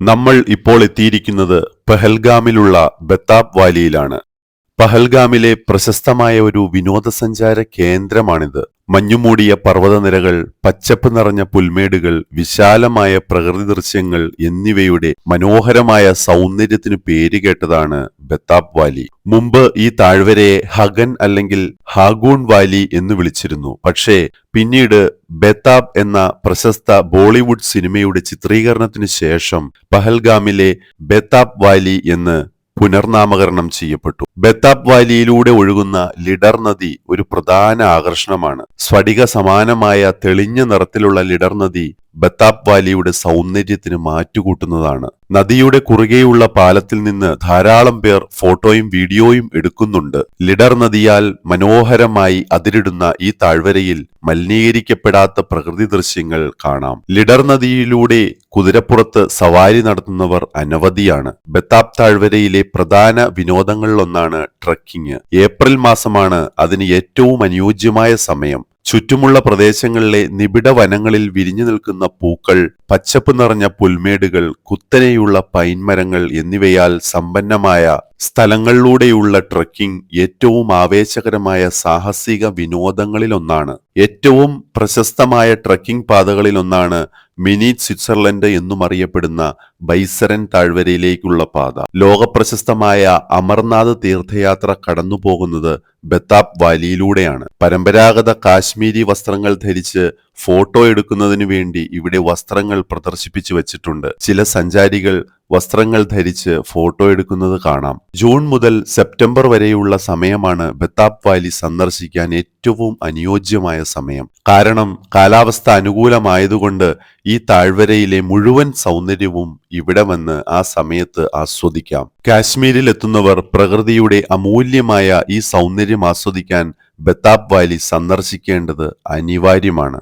നമ്മൾ ഇപ്പോൾ എത്തിയിരിക്കുന്നത് പഹൽഗാമിലുള്ള ബത്താബ് വാലിയിലാണ്. പഹൽഗാമിലെ പ്രശസ്തമായ ഒരു വിനോദസഞ്ചാര കേന്ദ്രമാണിത്. മഞ്ഞുമൂടിയ പർവതനിരകൾ പച്ചപ്പ് നിറഞ്ഞ പുൽമേടുകൾ വിശാലമായ പ്രകൃതി ദൃശ്യങ്ങൾ എന്നിവയുടെ മനോഹരമായ സൗന്ദര്യത്തിന് പേരുകേട്ടതാണ് ബത്താബ് വാലി. മുമ്പ് ഈ താഴ്വരയെ ഹഗൻ അല്ലെങ്കിൽ ഹാഗൂൺ വാലി എന്ന് വിളിച്ചിരുന്നു. പക്ഷേ പിന്നീട് ബെത്താബ് എന്ന പ്രശസ്ത ബോളിവുഡ് സിനിമയുടെ ചിത്രീകരണത്തിന് ശേഷം പഹൽഗാമിലെ ബെത്താബ് വാലി എന്ന് പുനർനാമകരണം ചെയ്യപ്പെട്ടു. ബെത്താബ് വാലിയിലൂടെ ഒഴുകുന്ന ലിഡർ നദി ഒരു പ്രധാന ആകർഷണമാണ്. സ്ഫടിക സമാനമായ തെളിഞ്ഞ നിറത്തിലുള്ള ലിഡർ നദി ബത്താബ് വാലിയുടെ സൗന്ദര്യത്തിന് മാറ്റുകൂട്ടുന്നതാണ്. നദിയുടെ കുറുകെയുള്ള പാലത്തിൽ നിന്ന് ധാരാളം പേർ ഫോട്ടോയും വീഡിയോയും എടുക്കുന്നുണ്ട്. ലിഡർ നദിയാൽ മനോഹരമായി അതിരിടുന്ന ഈ താഴ്വരയിൽ മലിനീകരിക്കപ്പെടാത്ത പ്രകൃതി ദൃശ്യങ്ങൾ കാണാം. ലിഡർ നദിയിലൂടെ കുതിരപ്പുറത്ത് സവാരി നടത്തുന്നവർ അനവധിയാണ്. ബത്താബ് താഴ്വരയിലെ പ്രധാന വിനോദങ്ങളിലൊന്നാണ് ട്രക്കിംഗ്. ഏപ്രിൽ മാസമാണ് അതിന് ഏറ്റവും അനുയോജ്യമായ സമയം. ചുറ്റുമുള്ള പ്രദേശങ്ങളിലെ നിബിഡ വനങ്ങളിൽ വിരിഞ്ഞു നിൽക്കുന്ന പൂക്കൾ പച്ചപ്പ് നിറഞ്ഞ പുൽമേടുകൾ കുത്തനെയുള്ള പൈൻമരങ്ങൾ എന്നിവയാൽ സമ്പന്നമായ സ്ഥലങ്ങളിലൂടെയുള്ള ട്രക്കിംഗ് ഏറ്റവും ആവേശകരമായ സാഹസിക വിനോദങ്ങളിലൊന്നാണ്. ഏറ്റവും പ്രശസ്തമായ ട്രക്കിംഗ് പാതകളിലൊന്നാണ് മിനി സ്വിറ്റ്സർലൻഡ് എന്നും അറിയപ്പെടുന്ന ബൈസരൻ താഴ്വരയിലേക്കുള്ള പാത. ലോകപ്രശസ്തമായ അമർനാഥ് തീർത്ഥയാത്ര കടന്നുപോകുന്നത് ബത്താബ് വാലിയിലൂടെയാണ്. പരമ്പരാഗത കാശ്മീരി വസ്ത്രങ്ങൾ ധരിച്ച് ഫോട്ടോ എടുക്കുന്നതിനു വേണ്ടി ഇവിടെ വസ്ത്രങ്ങൾ പ്രദർശിപ്പിച്ചു വച്ചിട്ടുണ്ട്. ചില സഞ്ചാരികൾ വസ്ത്രങ്ങൾ ധരിച്ച് ഫോട്ടോ എടുക്കുന്നത് കാണാം. ജൂൺ മുതൽ സെപ്റ്റംബർ വരെയുള്ള സമയമാണ് ബത്താബ് വാലി സന്ദർശിക്കാൻ ഏറ്റവും അനുയോജ്യമായ സമയം. കാരണം കാലാവസ്ഥ അനുകൂലമായതുകൊണ്ട് ഈ താഴ്വരയിലെ മുഴുവൻ സൗന്ദര്യവും ഇവിടെ വന്ന് ആ സമയത്ത് ആസ്വദിക്കാം. കാശ്മീരിൽ എത്തുന്നവർ പ്രകൃതിയുടെ അമൂല്യമായ ഈ സൗന്ദര്യം ആസ്വദിക്കാൻ ബത്താബ് വാലി സന്ദർശിക്കേണ്ടത് അനിവാര്യമാണ്.